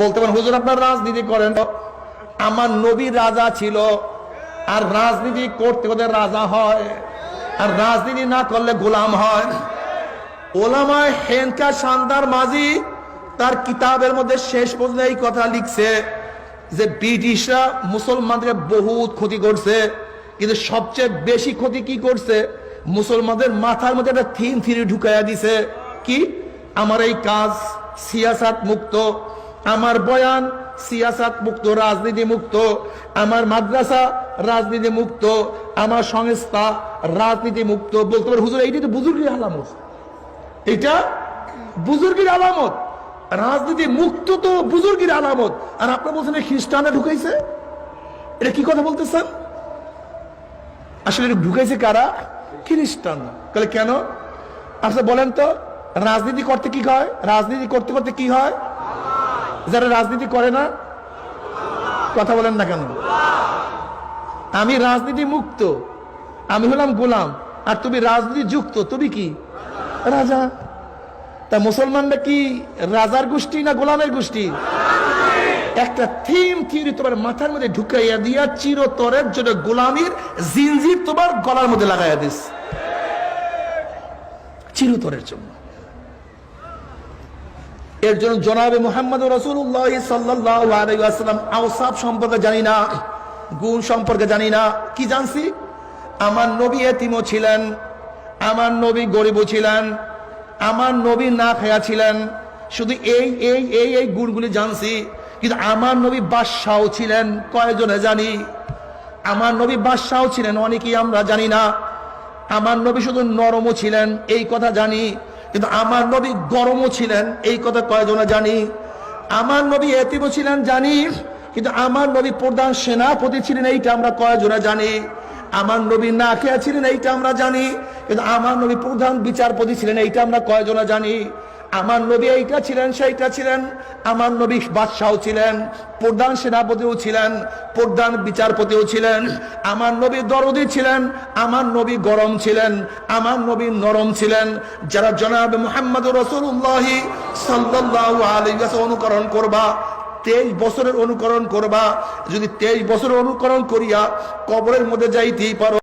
বলতে পারেন, হুজুর, আপনার রাজনীতি করেন আমার নবী রাজা ছিল, আর রাজনীতি করতে করতে রাজা হয়, আর রাজনীতি না করলে গোলাম হয়। ওলামায় হেনকা শানদার মাঝি তার কিতাবের মধ্যে শেষ পর্যন্ত এই কথা লিখছে যে, ব্রিটিশরা মুসলমানদের বহুত ক্ষতি করছে, কিন্তু সবচেয়ে বেশি ক্ষতি কি করছে? মুসলমানদের মাথার মধ্যে একটা থিম থিরি ঢুকাইয়া দিছে। কি? আমার এই কাজ সিয়াসাত মুক্ত। আমার বয়ান সিয়াসাত মুক্ত রাজনীতি মুক্ত আমার মাদ্রাসা রাজনীতি মুক্ত আমার সংস্থা রাজনীতি মুক্ত বলতে পারে, হুজুর এইটা তো বুজুর্গের আলামত। এটা বুজুর্গের আলামত। রাজনীতি মুক্ত তো বুজুর্গের আলামত। আর আপনার বলছেন খ্রিস্টানে ঢুকাইছে? এটা কি কথা বলতেছেন? আসলে ঢুকাইছে কারা? খ্রিস্টান তাহলে কেন? আচ্ছা বলেন তো, রাজনীতি করতে কি হয়? রাজনীতি করতে করতে কি হয়? যারা রাজনীতি করে না, কথা বলেন না কেন? আমি রাজনীতি মুক্ত, আমি হলাম গোলাম, আর তুমি রাজনীতি যুক্ত, তুমি কি? রাজা। তা মুসলমানরা কি রাজার গোষ্ঠী না গোলামের গোষ্ঠী? একটা থিম থিওরি তোমার মাথার মধ্যে ঢুকাইয়া দিয়া চিরতরের জন্য গোলামির জিনজির তোমার গলার মধ্যে লাগাইয়া দিস। চিরতরের জন্য। এর জন্য জনাবে মোহাম্মদ রসুল্লাহ সাল্লাম আওসাফ সম্পর্কে জানি না, গুণ সম্পর্কে জানি না। কি জানছি? আমার নবী এতিমও ছিলেন, আমার নবী গরিবও ছিলেন, আমার নবী না খায়া ছিলেন। শুধু এই এই এই এই গুণগুলি জানছি, কিন্তু আমার নবী বাদশাহ ছিলেন, কয়জনে জানি? আমার নবী বাদশাহ ছিলেন, অনেকেই আমরা জানি না। আমার নবী শুধু নরমও ছিলেন, এই কথা জানি। কিন্তু আমার নবী গরমও ছিলেন, এই কথা কয়েকজন জানি? আমার নবী এতিমও ছিলেন, জানি, কিন্তু আমার নবী প্রধান সেনাপতি ছিলেন, এইটা আমরা কয়জনা জানি? আমার নবী না খেয়া ছিলেন, এইটা আমরা জানি, কিন্তু আমার নবী প্রধান বিচারপতি ছিলেন, এইটা আমরা কয়জনা জানি? আমার নবী এইটা ছিলেন, সেইটা ছিলেন। আমার নবী বাদশাহ ছিলেন, প্রধান সেনাপতিও ছিলেন, প্রধান বিচারপতিও ছিলেন। আমার নবী দরদি ছিলেন, আমার নবী গরম ছিলেন, আমার নবী নরম ছিলেন। যারা জনাব মোহাম্মদ রসুল্লাহ সাল্লাহ আলী অনুকরণ করবা, তেইশ বছরের অনুকরণ করবা। যদি তেইশ বছরের অনুকরণ করিয়া কবরের মধ্যে যাইতেই পারো